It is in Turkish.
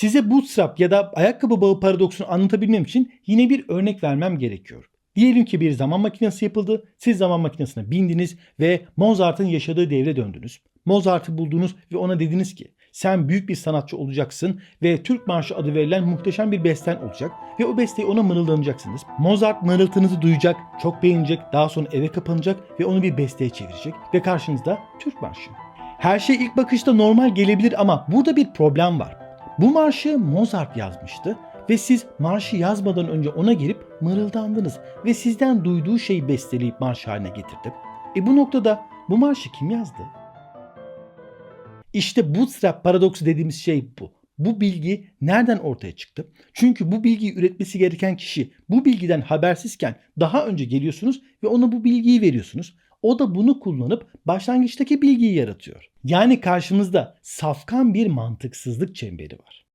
Size bootstrap ya da ayakkabı bağı paradoksunu anlatabilmem için yine bir örnek vermem gerekiyor. Diyelim ki bir zaman makinesi yapıldı. Siz zaman makinesine bindiniz ve Mozart'ın yaşadığı devre döndünüz. Mozart'ı buldunuz ve ona dediniz ki sen büyük bir sanatçı olacaksın ve Türk Marşı adı verilen muhteşem bir besten olacak ve o besteyi ona mırıldanacaksınız. Mozart mırıltınızı duyacak, çok beğenecek, daha sonra eve kapanacak ve onu bir besteye çevirecek ve karşınızda Türk Marşı. Her şey ilk bakışta normal gelebilir ama burada bir problem var. Bu marşı Mozart yazmıştı ve siz marşı yazmadan önce ona gelip mırıldandınız ve sizden duyduğu şeyi besteleyip marş haline getirdi. E bu noktada bu marşı kim yazdı? İşte bootstrap paradoksu dediğimiz şey bu. Bu bilgi nereden ortaya çıktı? Çünkü bu bilgiyi üretmesi gereken kişi bu bilgiden habersizken daha önce geliyorsunuz ve ona bu bilgiyi veriyorsunuz. O da bunu kullanıp başlangıçtaki bilgiyi yaratıyor. Yani karşımızda safkan bir mantıksızlık çemberi var.